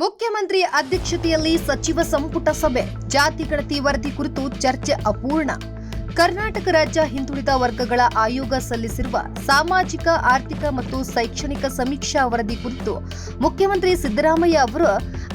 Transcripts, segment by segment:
ಮುಖ್ಯಮಂತ್ರಿ ಅಧ್ಯಕ್ಷತೆಯಲ್ಲಿ ಸಚಿವ ಸಂಪುಟ ಸಭೆ. ಜಾತಿ ಗಣತಿ ವರದಿ ಕುರಿತು ಚರ್ಚೆ ಅಪೂರ್ಣ. ಕರ್ನಾಟಕ ರಾಜ್ಯ ಹಿಂದುಳಿದ ವರ್ಗಗಳ ಆಯೋಗ ಸಲ್ಲಿಸಿರುವ ಸಾಮಾಜಿಕ, ಆರ್ಥಿಕ ಮತ್ತು ಶೈಕ್ಷಣಿಕ ಸಮೀಕ್ಷಾ ವರದಿ ಕುರಿತು ಮುಖ್ಯಮಂತ್ರಿ ಸಿದ್ದರಾಮಯ್ಯ ಅವರ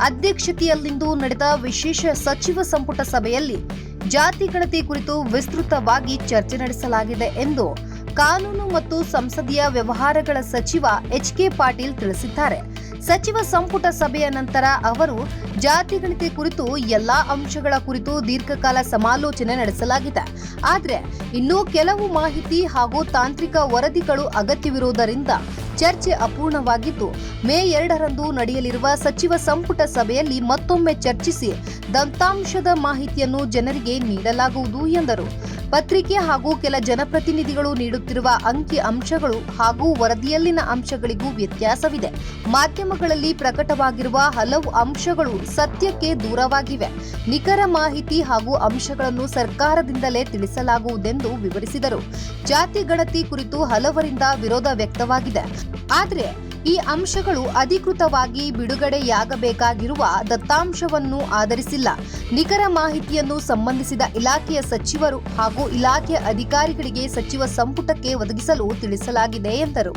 ಅಧ್ಯಕ್ಷತೆಯಲ್ಲಿಂದು ನಡೆದ ವಿಶೇಷ ಸಚಿವ ಸಂಪುಟ ಸಭೆಯಲ್ಲಿ ಜಾತಿ ಗಣತಿ ಕುರಿತು ವಿಸ್ತೃತವಾಗಿ ಚರ್ಚೆ ನಡೆಸಲಾಗಿದೆ ಎಂದು ಕಾನೂನು ಮತ್ತು ಸಂಸದೀಯ ವ್ಯವಹಾರಗಳ ಸಚಿವ ಎಚ್ ಕೆ ಪಾಟೀಲ್ ತಿಳಿಸಿದ್ದಾರೆ. ಸಚಿವ ಸಂಪುಟ ಸಭೆಯ ನಂತರ ಅವರು ಜಾತಿ ಗಣತಿ ಕುರಿತು ಎಲ್ಲಾ ಅಂಶಗಳ ಕುರಿತು ದೀರ್ಘಕಾಲ ಸಮಾಲೋಚನೆ ನಡೆಸಲಾಗಿದೆ. ಆದರೆ ಇನ್ನೂ ಕೆಲವು ಮಾಹಿತಿ ಹಾಗೂ ತಾಂತ್ರಿಕ ವರದಿಗಳು ಅಗತ್ಯವಿರುವುದರಿಂದ ಚರ್ಚೆ ಅಪೂರ್ಣವಾಗಿದ್ದು, ಮೇ ಎರಡರಂದು ನಡೆಯಲಿರುವ ಸಚಿವ ಸಂಪುಟ ಸಭೆಯಲ್ಲಿ ಮತ್ತೊಮ್ಮೆ ಚರ್ಚಿಸಿ ದಂತಾಂಶದ ಮಾಹಿತಿಯನ್ನು ಜನರಿಗೆ ನೀಡಲಾಗುವುದು ಎಂದರು. ಪತ್ರಿಕೆ ಹಾಗೂ ಕೆಲ ಜನಪ್ರತಿನಿಧಿಗಳು ನೀಡುತ್ತಿರುವ ಅಂಕಿ ಅಂಶಗಳು ಹಾಗೂ ವರದಿಯಲ್ಲಿನ ಅಂಶಗಳಿಗೂ ವ್ಯತ್ಯಾಸವಿದೆ. ಮಾಧ್ಯಮಗಳಲ್ಲಿ ಪ್ರಕಟವಾಗಿರುವ ಹಲವು ಅಂಶಗಳು ಸತ್ಯಕ್ಕೆ ದೂರವಾಗಿವೆ. ನಿಖರ ಮಾಹಿತಿ ಹಾಗೂ ಅಂಶಗಳನ್ನು ಸರ್ಕಾರದಿಂದಲೇ ತಿಳಿಸಲಾಗುವುದೆಂದು ವಿವರಿಸಿದರು. ಜಾತಿ ಗಣತಿ ಕುರಿತು ಹಲವರಿಂದ ವಿರೋಧ ವ್ಯಕ್ತವಾಗಿದೆ. ಆದರೆ ಈ ಅಂಶಗಳು ಅಧಿಕೃತವಾಗಿ ಬಿಡುಗಡೆಯಾಗಬೇಕಾಗಿರುವ ದತ್ತಾಂಶವನ್ನು ಆಧರಿಸಿಲ್ಲ. ನಿಖರ ಮಾಹಿತಿಯನ್ನು ಸಂಬಂಧಿಸಿದ ಇಲಾಖೆಯ ಸಚಿವರು ಹಾಗೂ ಇಲಾಖೆಯ ಅಧಿಕಾರಿಗಳಿಗೆ ಸಚಿವ ಸಂಪುಟಕ್ಕೆ ಒದಗಿಸಲು ತಿಳಿಸಲಾಗಿದೆ ಎಂದರು.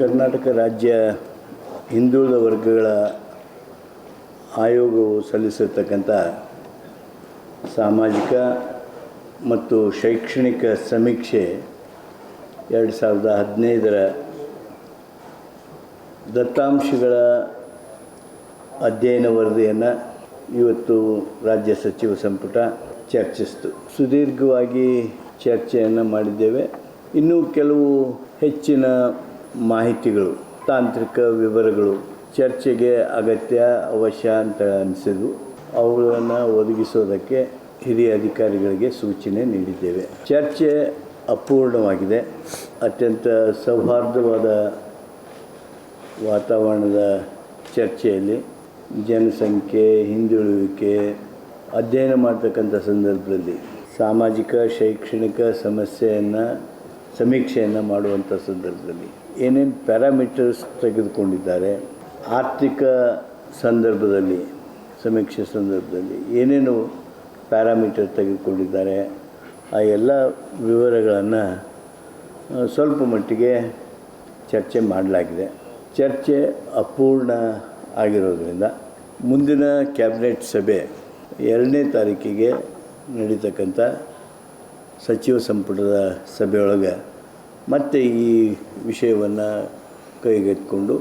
ಕರ್ನಾಟಕ ರಾಜ್ಯ ಹಿಂದುಳಿದ ವರ್ಗಗಳ ಆಯೋಗವು ಸಲ್ಲಿಸಿರ್ತಕ್ಕಂಥ ಸಾಮಾಜಿಕ ಮತ್ತು ಶೈಕ್ಷಣಿಕ ಸಮೀಕ್ಷೆ ಎರಡು ಸಾವಿರದ ಹದಿನೈದರ ದತ್ತಾಂಶಗಳ ಅಧ್ಯಯನ ವರದಿಯನ್ನು ಇವತ್ತು ರಾಜ್ಯ ಸಚಿವ ಸಂಪುಟ ಚರ್ಚಿಸಿತು. ಸುದೀರ್ಘವಾಗಿ ಚರ್ಚೆಯನ್ನು ಮಾಡಿದ್ದೇವೆ. ಇನ್ನೂ ಕೆಲವು ಹೆಚ್ಚಿನ ಮಾಹಿತಿಗಳು, ತಾಂತ್ರಿಕ ವಿವರಗಳು ಚರ್ಚೆಗೆ ಅಗತ್ಯ ಅವಶ್ಯ ಅಂತ ಅನಿಸಿದ್ವು. ಅವುಗಳನ್ನು ಒದಗಿಸೋದಕ್ಕೆ ಹಿರಿಯ ಅಧಿಕಾರಿಗಳಿಗೆ ಸೂಚನೆ ನೀಡಿದ್ದೇವೆ. ಚರ್ಚೆ ಅಪೂರ್ಣವಾಗಿದೆ. ಅತ್ಯಂತ ಸೌಹಾರ್ದವಾದ ವಾತಾವರಣದ ಚರ್ಚೆಯಲ್ಲಿ ಜನಸಂಖ್ಯೆ, ಹಿಂದುಳುವಿಕೆ, ಅಧ್ಯಯನ ಮಾಡ್ತಕ್ಕಂಥ ಸಂದರ್ಭದಲ್ಲಿ ಸಾಮಾಜಿಕ, ಶೈಕ್ಷಣಿಕ ಸಮಸ್ಯೆಯನ್ನು, ಸಮೀಕ್ಷೆಯನ್ನು ಮಾಡುವಂಥ ಸಂದರ್ಭದಲ್ಲಿ ಏನೇನು ಪ್ಯಾರಾಮೀಟರ್ಸ್ ತೆಗೆದುಕೊಂಡಿದ್ದಾರೆ, ಆರ್ಥಿಕ ಸಂದರ್ಭದಲ್ಲಿ, ಸಮೀಕ್ಷೆ ಸಂದರ್ಭದಲ್ಲಿ ಏನೇನು ಪ್ಯಾರಾಮೀಟರ್ ತೆಗೆದುಕೊಂಡಿದ್ದಾರೆ, ಆ ಎಲ್ಲ ವಿವರಗಳನ್ನು ಸ್ವಲ್ಪ ಮಟ್ಟಿಗೆ ಚರ್ಚೆ ಮಾಡಲಾಗಿದೆ. ಚರ್ಚೆ ಅಪೂರ್ಣ ಆಗಿರೋದರಿಂದ ಮುಂದಿನ ಕ್ಯಾಬಿನೆಟ್ ಸಭೆ ಎರಡನೇ ತಾರೀಕಿಗೆ ನಡೀತಕ್ಕಂಥ ಸಚಿವ ಸಂಪುಟದ ಸಭೆಯೊಳಗೆ ಮತ್ತೆ ಈ ವಿಷಯವನ್ನು ಕೈಗೆತ್ತಿಕೊಂಡು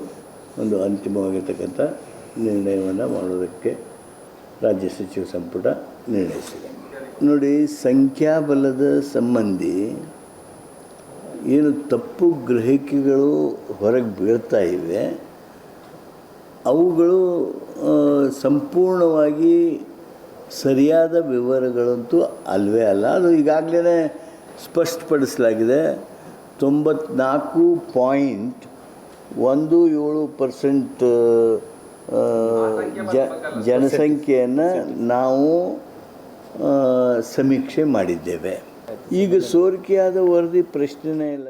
ಒಂದು ಅಂತಿಮವಾಗಿರ್ತಕ್ಕಂಥ ನಿರ್ಣಯವನ್ನು ಮಾಡೋದಕ್ಕೆ ರಾಜ್ಯ ಸಚಿವ ಸಂಪುಟ ನಿರ್ಣಯಿಸಿದೆ. ನೋಡಿ, ಸಂಖ್ಯಾಬಲದ ಸಂಬಂಧಿ ಏನು ತಪ್ಪು ಗ್ರಹಿಕೆಗಳು ಹೊರಗೆ ಬೀಳ್ತಾ ಇವೆ, ಅವುಗಳು ಸಂಪೂರ್ಣವಾಗಿ ಸರಿಯಾದ ವಿವರಗಳಂತೂ ಅಲ್ವೇ ಅಲ್ಲ. ಅದು ಈಗಾಗಲೇ ಸ್ಪಷ್ಟಪಡಿಸಲಾಗಿದೆ. ತೊಂಬತ್ನಾಲ್ಕು ಪಾಯಿಂಟ್ ಒಂದು ಏಳು ಪರ್ಸೆಂಟ್ ಜ, ಜನಸಂಖ್ಯೆಯನ್ನು ನಾವು ಸಮೀಕ್ಷೆ ಮಾಡಿದ್ದೇವೆ. ಈಗ ಸೋರಿಕೆಯಾದ ವರದಿ ಪ್ರಶ್ನೆನೇ ಇಲ್ಲ.